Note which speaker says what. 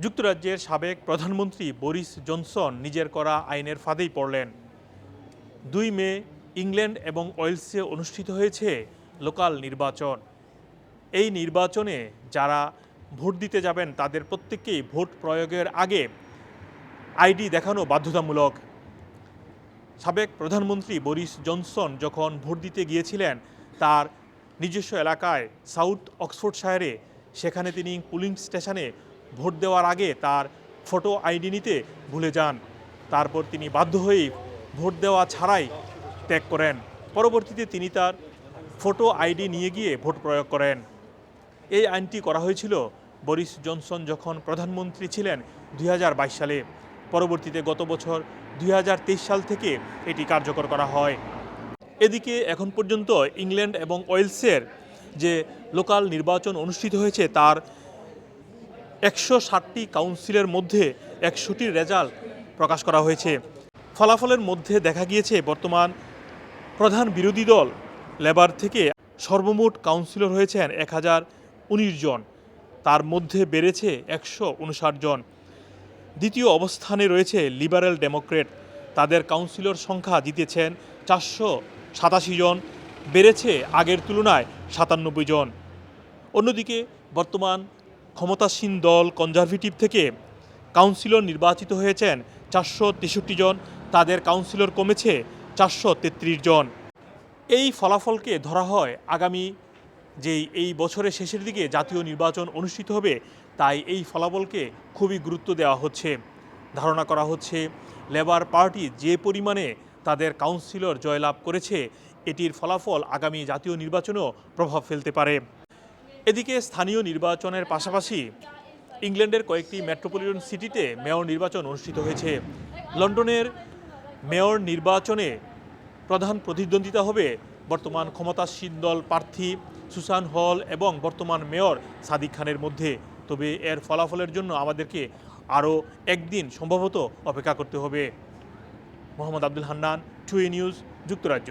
Speaker 1: যুক্তরাজ্যের সাবেক প্রধানমন্ত্রী বরিস জনসন নিজের করা আইনের ফাঁদেই পড়লেন। দুই মে ইংল্যান্ড এবং ওয়েলসে অনুষ্ঠিত হয়েছে লোকাল নির্বাচন। এই নির্বাচনে যারা ভোট দিতে যাবেন তাদের প্রত্যেককেই ভোট প্রয়োগের আগে আইডি দেখানো বাধ্যতামূলক। সাবেক প্রধানমন্ত্রী বরিস জনসন যখন ভোট দিতে গিয়েছিলেন, তার নিজস্ব এলাকায় সাউথ অক্সফোর্ডশায়ারে, সেখানে তিনি পুলিং স্টেশনে ভোট দেওয়ার আগে তার ফটো আইডি নিতে ভুলে যান। তারপর তিনি বাধ্য হয়েই ভোট দেওয়া ছাড়াই ত্যাগ করেন। পরবর্তীতে তিনি তার ফটো আইডি নিয়ে গিয়ে ভোট প্রয়োগ করেন। এই আইনটি করা হয়েছিল বরিস জনসন যখন প্রধানমন্ত্রী ছিলেন দুই হাজার বাইশ সালে। পরবর্তীতে গত বছর দুই হাজার তেইশ সাল থেকে এটি কার্যকর করা হয়। এদিকে এখন পর্যন্ত ইংল্যান্ড এবং ওয়েলসের যে লোকাল নির্বাচন অনুষ্ঠিত হয়েছে তার একশো ষাটটি কাউন্সিলের মধ্যে একশোটির রেজাল্ট প্রকাশ করা হয়েছে। ফলাফলের মধ্যে দেখা গিয়েছে, বর্তমান প্রধান বিরোধী দল লেবার থেকে সর্বমোট কাউন্সিলর হয়েছেন এক হাজার উনিশ জন। তার মধ্যে বেড়েছে একশো উনষাট জন। দ্বিতীয় অবস্থানে রয়েছে লিবারেল ডেমোক্রেট। তাদের কাউন্সিলর সংখ্যা জিতেছেন চারশো সাতাশি জন, বেড়েছে আগের তুলনায় সাতানব্বই জন। অন্যদিকে বর্তমান ক্ষমতাসীন দল কনজারভেটিভ থেকে কাউন্সিলর নির্বাচিত হয়েছেন চারশো তেষট্টি জন। তাদের কাউন্সিলর কমেছে চারশো তেত্রিশ জন। এই ফলাফলকে ধরা হয় আগামী যেই এই বছরের শেষের দিকে জাতীয় নির্বাচন অনুষ্ঠিত হবে, তাই এই ফলাফলকে খুবই গুরুত্ব দেওয়া হচ্ছে। ধারণা করা হচ্ছে লেবার পার্টি যে পরিমাণে তাদের কাউন্সিলর জয়লাভ করেছে, এটির ফলাফল আগামী জাতীয় নির্বাচনেও প্রভাব ফেলতে পারে। এদিকে স্থানীয় নির্বাচনের পাশাপাশি ইংল্যান্ডের কয়েকটি মেট্রোপলিটন সিটিতে মেয়র নির্বাচন অনুষ্ঠিত হয়েছে। লন্ডনের মেয়র নির্বাচনে প্রধান প্রতিদ্বন্দ্বিতা হবে বর্তমান ক্ষমতাসীন দল প্রার্থী সুসান হল এবং বর্তমান মেয়র সাদিক খানের মধ্যে। তবে এর ফলাফলের জন্য আমাদেরকে আরও একদিন সম্ভবত অপেক্ষা করতে হবে। মোহাম্মদ আব্দুল হান্নান, টুয়ে নিউজ, যুক্তরাজ্য।